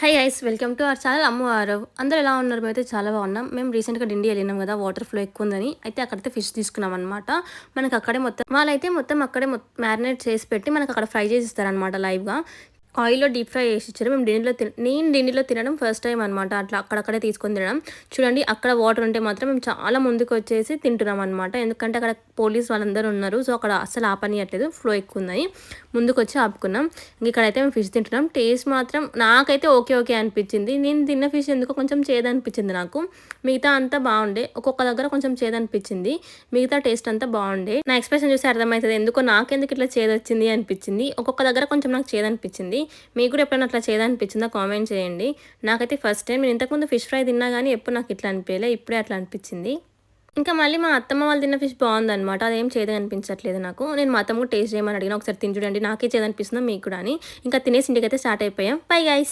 Hi guys welcome to our channel అమ్మవారు అందరూ ఎలా ఉన్నారు? మేమైతే చాలా బాగున్నాం. మేము రీసెంట్గా డిండి వెళ్ళినాం కదా వాటర్ ఫ్లో ఎక్కువ ఉందని. అయితే అక్కడైతే ఫిష్ తీసుకున్నాం అనమాట మనకు అక్కడే మొత్తం వాళ్ళైతే మొత్తం అక్కడే మ్యారినేట్ చేసి పెట్టి మనకు అక్కడ ఫ్రై చేసి ఇస్తారనమాట లైవ్గా ఆయిల్లో డీప్ ఫ్రై చేసి ఇచ్చారు. మేము డిండిలో తిన నేను డిండిలో తినడం ఫస్ట్ టైం అనమాట అట్లా అక్కడక్కడే తీసుకొని తినడం. చూడండి అక్కడ వాటర్ ఉంటే మాత్రం మేము చాలా ముందుకు వచ్చేసి తింటున్నాం అనమాట ఎందుకంటే అక్కడ పోలీస్ వాళ్ళందరూ ఉన్నారు. సో అక్కడ అసలు ఆపనియట్లేదు. ఫ్లో ఎక్కువ ఉందని ముందుకు వచ్చి ఆపుకున్నాం. ఇక్కడైతే మేము ఫిష్ తింటున్నాం. టేస్ట్ మాత్రం నాకైతే ఓకే ఓకే అనిపించింది. నేను తిన్న ఫిష్ ఎందుకో కొంచెం చేదనిపించింది నాకు. మిగతా అంతా బాగుండే. ఒక్కొక్క దగ్గర కొంచెం చేదనిపించింది. మిగతా టేస్ట్ అంతా బాగుండే. నా ఎక్స్ప్రెషన్ చూసి అర్థమవుతుంది. ఎందుకో నాకెందుకు ఇట్లా చేదొచ్చింది అనిపించింది. ఒక్కొక్క దగ్గర కొంచెం నాకు చేదనిపించింది. మీకు కూడా ఎప్పుడైనా అట్లా చేయదనిపించిందో కామెంట్ చేయండి. నాకైతే ఫస్ట్ టైం నేను ఇంతకుముందు ఫిష్ ఫ్రై తిన్నా కానీ ఎప్పుడు నాకు ఇట్లా అనిపించలే ఇప్పుడే అట్లా అనిపించింది. ఇంకా మళ్ళీ మా అత్తమ్మ వాళ్ళు తిన్న ఫిష్ బాగుందనమాట అదేం చేదు అనిపించట్లేదు నాకు. నేను మా అత్తమ్మ టేస్ట్ చేయమని అడిగిన ఒకసారి తిని చూడండి నాకే చేదనిపిస్తుందో మీకు కూడా అని. ఇంకా తినేసి ఇంటికైతే స్టార్ట్ అయిపోయాం. Bye guys